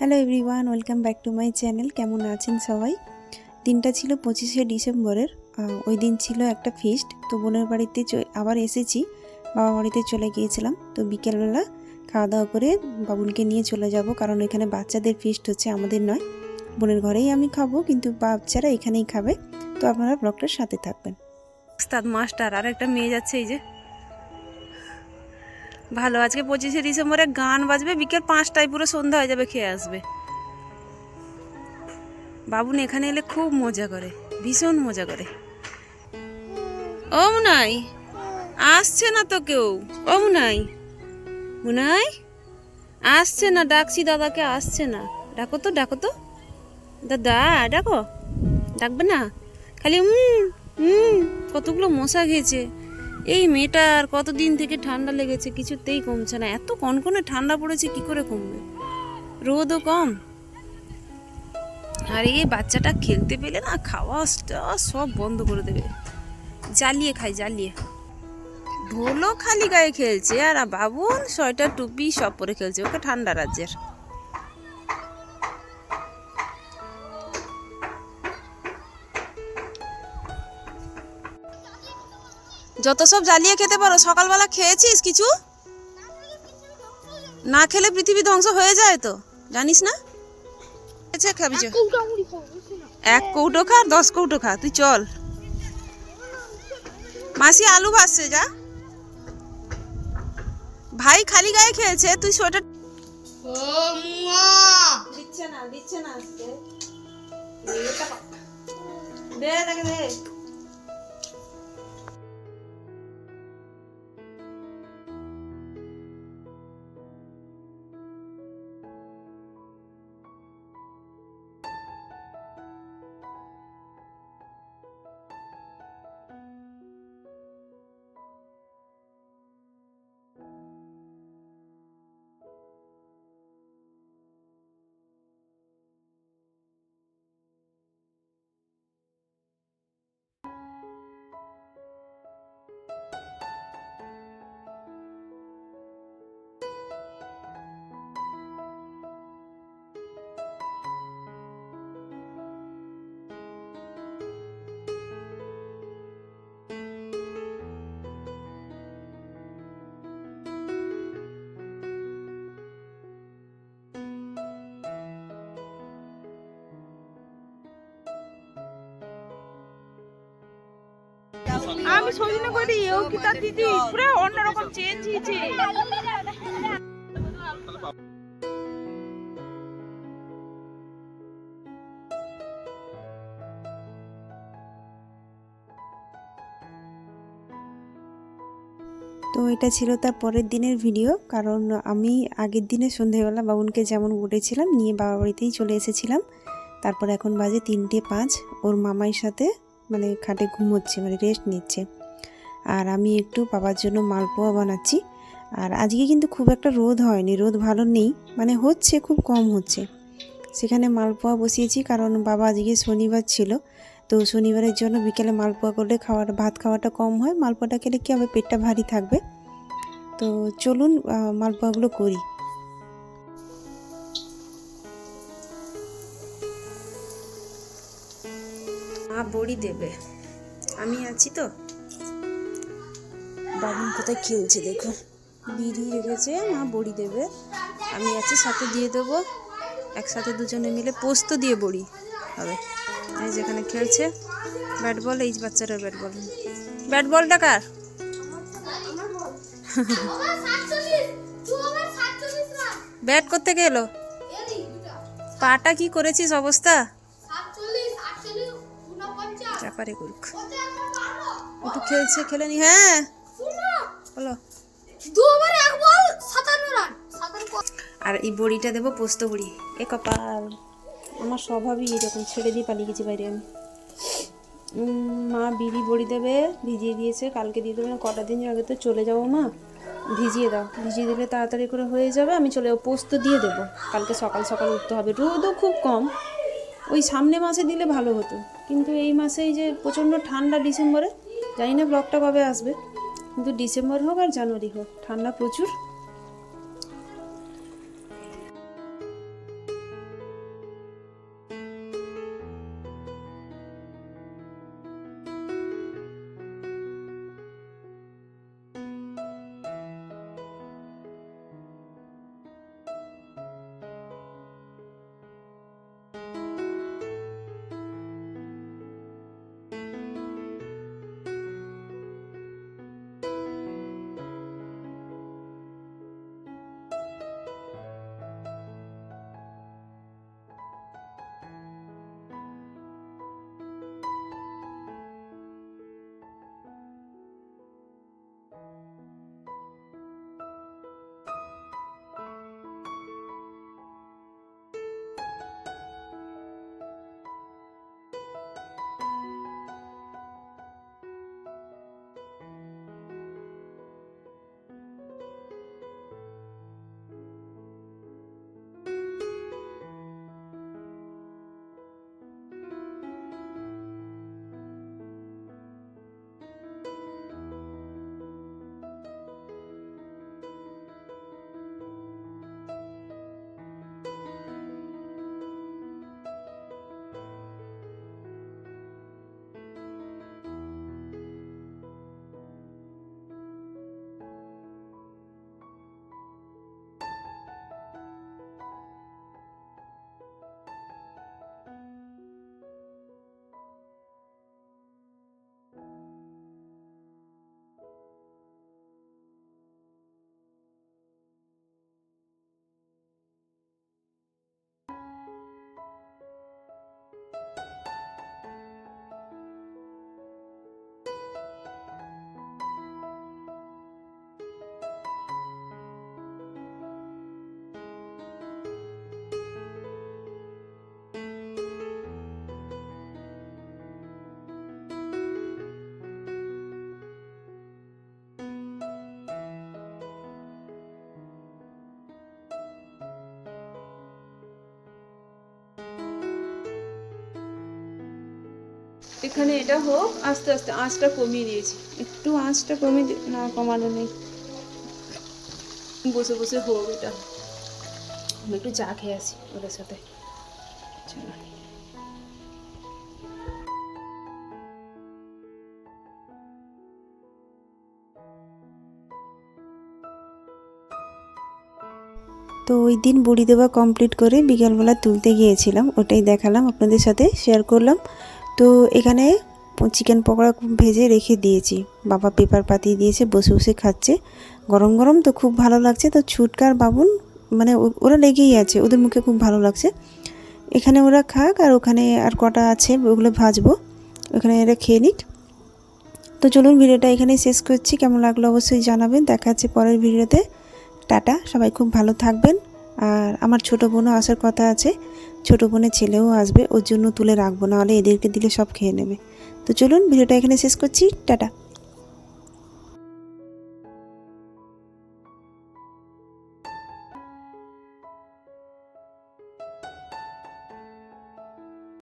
Hello everyone welcome back to my channel কেমন আছেন সবাই? দিনটা ছিল পঁচিশে ডিসেম্বরের। ওই দিন ছিল একটা ফিস্ট তো বোনের বাড়িতে আবার এসেছি। বাবা বাড়িতে চলে গিয়েছিলাম, তো বিকেলবেলা খাওয়া দাওয়া করে বাবুনকে নিয়ে চলে যাব, কারণ এখানে বাচ্চাদের ফিস্ট হচ্ছে, আমাদের নয়। বোনের ঘরেই আমি খাব, কিন্তু বাচ্চারা এখানেই খাবে। তো আপনারা ব্লগটার সাথে থাকবেন। মাস্টার আর একটা মেয়ে যাচ্ছে, এই যে। ভালো, আজকে পঁচিশে ডিসেম্বরে গান বাজবে, বিকেল পাঁচটায় পুরো সন্ধ্যা হয়ে যাবে, খেয়ে আসবে। বাবুন এখানে এলে খুব মজা করে, ভীষণ মজা করে। ও মুনাই আসছে না তো কেউ? ও মুনাই মুনাই আসছে না, ডাকছি দাদাকে, আসছে না। ডাকো তো ডাকো তো। দাদা, ডাকো। ডাকবে না? খালি উম হুম কতগুলো মশা খেয়েছে। এই মেয়েটার কতদিন থেকে ঠান্ডা লেগেছে কিছুতেই কমছে না। এত কনকনে ঠান্ডা পড়েছে, কি করে কমবে? রোদও কম। আর এই বাচ্চাটা খেলতে পেলে না খাওয়া সব বন্ধ করে দেবে। জ্বালিয়ে খাই, জ্বালিয়ে। ভোলো খালি গায়ে খেলছে আর বাবুন সোয়েটার, টুপি সব পরে খেলছে, ওকে ঠান্ডা রাজ্যের। যত সব জ্বালিয়ে খেতে পারো সকালবেলা খেয়েছিস কিছু? না খেলে পৃথিবী ধ্বংস হয়ে যায় তো জানিস না? খাবি এক কৌটো খা আর দশ কৌটো খা তুই চল। মাসি আলু ভাসছে যা। ভাই খালি গায়ে খেয়েছে তুই সোয়েটার দিচ্ছে না দিচ্ছে না দে তাকে দে। দিদি? পুরো অন্যরকম চেঞ্জ হয়েছে তো এটা ছিল তার পরের দিনের ভিডিও, কারণ আমি আগের দিনে সন্ধেবেলা বাবুনকে যেমন উঠেছিলাম নিয়ে বাবা বাড়িতেই চলে এসেছিলাম। তারপর এখন বাজে তিনটে পাঁচ, ওর মামার সাথে মানে খাটে ঘুমোচ্ছে মানে রেস্ট নিচ্ছে। আর আমি একটু বাবার জন্য মালপোয়া বানাচ্ছি। আর আজকে কিন্তু খুব একটা রোদ হয়নি, রোদ ভালো নেই মানে হচ্ছে, খুব কম হচ্ছে। সেখানে মালপোয়া বসিয়েছি, কারণ বাবা আজকে শনিবার ছিল। তো শনিবারের জন্য বিকেলে মালপোয়া করলে খাওয়াটা ভাত খাওয়াটা কম হয়, মালপোয়াটা খেলে কী হবে, পেটটা ভারী থাকবে। তো চলুন মালপোয়াগুলো করি। মা বড়ি দেবে। আমি আছি তো। বাবুন কোথায় খেলছে দেখো। বিড়ি রেখেছে, মা বড়ি দেবে। আমি আছি, সাথে দিয়ে দেবো। একসাথে দুজনে মিলে পোস্ত দিয়ে বড়ি হবে। এই যেখানে খেলছে ব্যাট বল, এই বাচ্চারা ব্যাট বল। ব্যাট বলটা কার? ব্যাট করতে গেলো পাটা কি করেছিস অবস্থা? চাপারে করুক একটু খেলছে খেলেনি হ্যাঁ। বলো আর এই বড়িটা দেবো পোস্ত বড়ি। এ কপাল। আমার স্বভাবই এরকম ছেড়ে দিয়ে পালিয়ে গেছি বাইরে আমি। মা বিড়ি বড়ি দেবে ভিজিয়ে দিয়েছে কালকে দিয়ে দেবে না কটা দিন আগে তো চলে যাব মা। ভিজিয়ে দাও ভিজিয়ে দিলে তাড়াতাড়ি করে হয়ে যাবে আমি চলে যাব পোস্ত দিয়ে দেবো। কালকে সকাল সকাল উঠতে হবে রোদও খুব কম। ওই সামনে মাসে দিলে ভালো হতো। কিন্তু এই মাসেই যে প্রচণ্ড ঠান্ডা ডিসেম্বরে জানি না ব্লগটা কবে আসবে। কিন্তু ডিসেম্বর হোক আর জানুয়ারি হোক ঠান্ডা প্রচুর। এখানে এটা হোক, আস্তে আস্তে আঁচটা কমিয়ে দিয়েছি। একটু আঁচটা কমিয়ে না, কমানো নেই। বসে বসে হোক এটা। আমি একটু চা খেয়ে আসি ওদের সাথে। তো ওই দিন বুড়ি দেওয়া কমপ্লিট করে বিকালবেলা তুলতে গিয়েছিলাম, ওটাই দেখালাম, আপনাদের সাথে শেয়ার করলাম। তো এখানে চিকেন পকোড়া ভেজে রেখে দিয়েছি। বাবা পেপার পাতিয়ে দিয়েছে, বসে বসে খাচ্ছে। গরম গরম তো খুব ভালো লাগছে। তো ছুটকার বাবুন মানে ওরা লেগেই আছে, ওদের মুখে খুব ভালো লাগছে। এখানে ওরা খাক আর ওখানে আর কটা আছে, ওগুলো ভাজবো। ওখানে এরা খেয়ে নিক। তো চলুন ভিডিওটা এখানেই শেষ করছি। কেমন লাগল অবশ্যই জানাবেন। দেখা হচ্ছে পরের ভিডিওতে। টাটা, সবাই খুব ভালো থাকবেন। আর আমার ছোটো বোনও আসার কথা আছে। ছোটো বোনের ছেলেও আসবে, ওর জন্য তুলে রাখব, নাহলে এদেরকে দিলে সব খেয়ে নেবে। তো চলুন, ভিডিওটা এখানে শেষ করছি। টাটা।